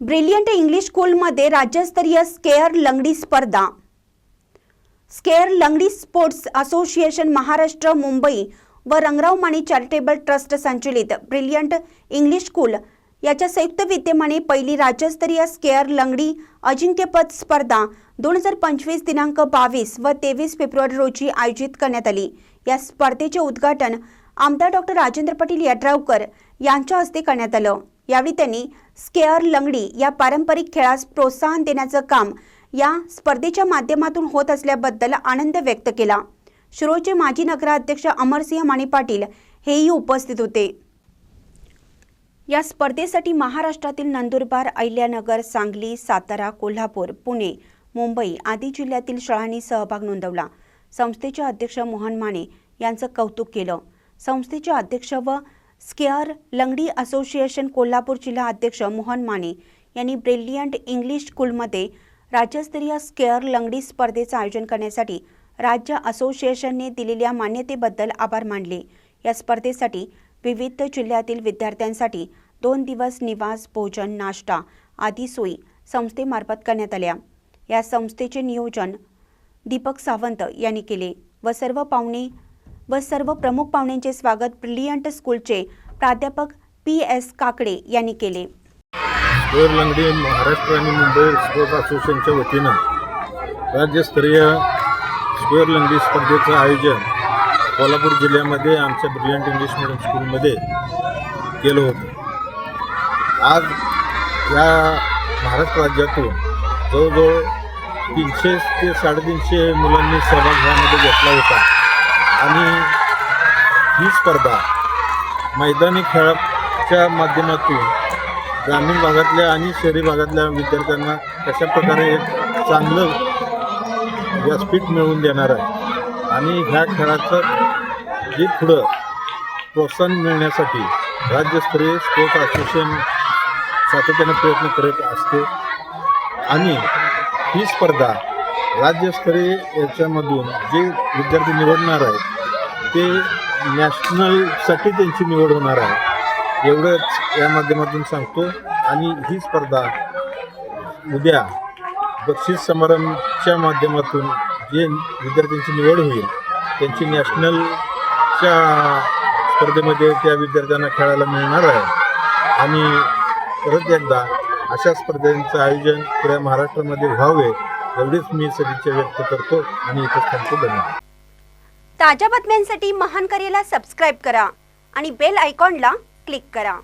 Brilliant English स्कूलमध्ये राज्यस्तरीय square लंगडी स्पर्धा. स्केअर लंगडी स्पोर्ट्स असोसिएशन महाराष्ट्र मुंबई व रंगराव माने चॅरिटेबल ट्रस्ट संचलित ब्रिलियंट इंग्लिश स्कूल याच्या संयुक्त विद्यमाने पहिली राज्यस्तरीय स्केअर लंगडी अजिंक्यपद स्पर्धा दोन हजार पंचवीस दिनांक बावीस व तेवीस फेब्रुवारी रोजी आयोजित करण्यात आली. या स्पर्धेचे उद्घाटन आमदार डॉक्टर राजेंद्र पाटील यड्रावकर यांच्या हस्ते करण्यात आलं. यावेळी त्यांनी स्केअर लंगडी या पारंपरिक खेळास प्रोत्साहन देण्याचं काम या स्पर्धेच्या माध्यमातून होत असल्याबद्दल आनंद व्यक्त केला. शिरोचे माजी नगराध्यक्ष अमरसिंह माने पाटील हेही उपस्थित होते. या स्पर्धेसाठी महाराष्ट्रातील नंदुरबार अहिल्यानगर सांगली सातारा कोल्हापूर पुणे मुंबई आदी जिल्ह्यातील शाळांनी सहभाग नोंदवला. संस्थेचे अध्यक्ष मोहन माने यांचं कौतुक केलं. संस्थेचे अध्यक्ष व स्केअर लंगडी असोसिएशन कोल्हापूर जिल्हा अध्यक्ष मोहन माने यांनी ब्रिलियंट इंग्लिश स्कूलमध्ये राज्यस्तरीय स्केअर लंगडी स्पर्धेचं आयोजन करण्यासाठी राज्य असोसिएशनने दिलेल्या मान्यतेबद्दल आभार मानले. या स्पर्धेसाठी विविध जिल्ह्यातील विद्यार्थ्यांसाठी दोन दिवस निवास भोजन नाश्ता आदी सोयी संस्थेमार्फत करण्यात आल्या. या संस्थेचे नियोजन दीपक सावंत यांनी केले व सर्व पाहुणे व सर्व प्रमुख पाहुण्यांचे स्वागत ब्रिलियंट स्कूलचे प्राध्यापक पी एस काकडे यांनी केले. लंगडी महाराष्ट्र आणि मुंबई स्पोर्ट्स असोसिएशनच्या वतीनं राज्यस्तरीय स्क्वेअर लंगडी स्पर्धेचं आयोजन कोल्हापूर जिल्ह्यामध्ये आमच्या ब्रिलियंट इंग्लिश मिडियम स्कूलमध्ये केलं होतं. आज या महाराष्ट्र राज्यातून जवळजवळ तीनशे ते साडेतीनशे मुलांनी सहभाग घेतला होता. आणि ही स्पर्धा मैदानी खेळाच्या माध्यमातून ग्रामीण भागातल्या आणि शहरी भागातल्या विद्यार्थ्यांना कशा प्रकारे एक चांगलं व्यासपीठ मिळवून देणार आहे? आणि ह्या खेळाचं जे पुढं प्रोत्साहन मिळण्यासाठी राज्यस्तरीय स्पोर्ट्स असोसिएशन सातत्याने प्रयत्न करत असते. आणि ही स्पर्धा राज्यस्तरीय याच्यामधून जे विद्यार्थी निवडणार आहेत ते नॅशनलसाठी त्यांची निवड होणार आहे. एवढंच या माध्यमातून सांगतो. आणि ही स्पर्धा उद्या बक्षीस समारंभाच्या माध्यमातून जे विद्यार्थ्यांची निवड होईल त्यांची नॅशनलच्या स्पर्धेमध्ये त्या विद्यार्थ्यांना खेळायला मिळणार आहे. आणि परत एकदा अशा स्पर्धांचं आयोजन पुऱ्या महाराष्ट्रामध्ये व्हावे एवढीच मी सदिच्छा व्यक्त करतो आणि इथं थांबतो धन्यवाद. ताज्या बातम्यांसाठी महान करेला सबस्क्राईब करा आणि बेल आयकॉनला क्लिक करा.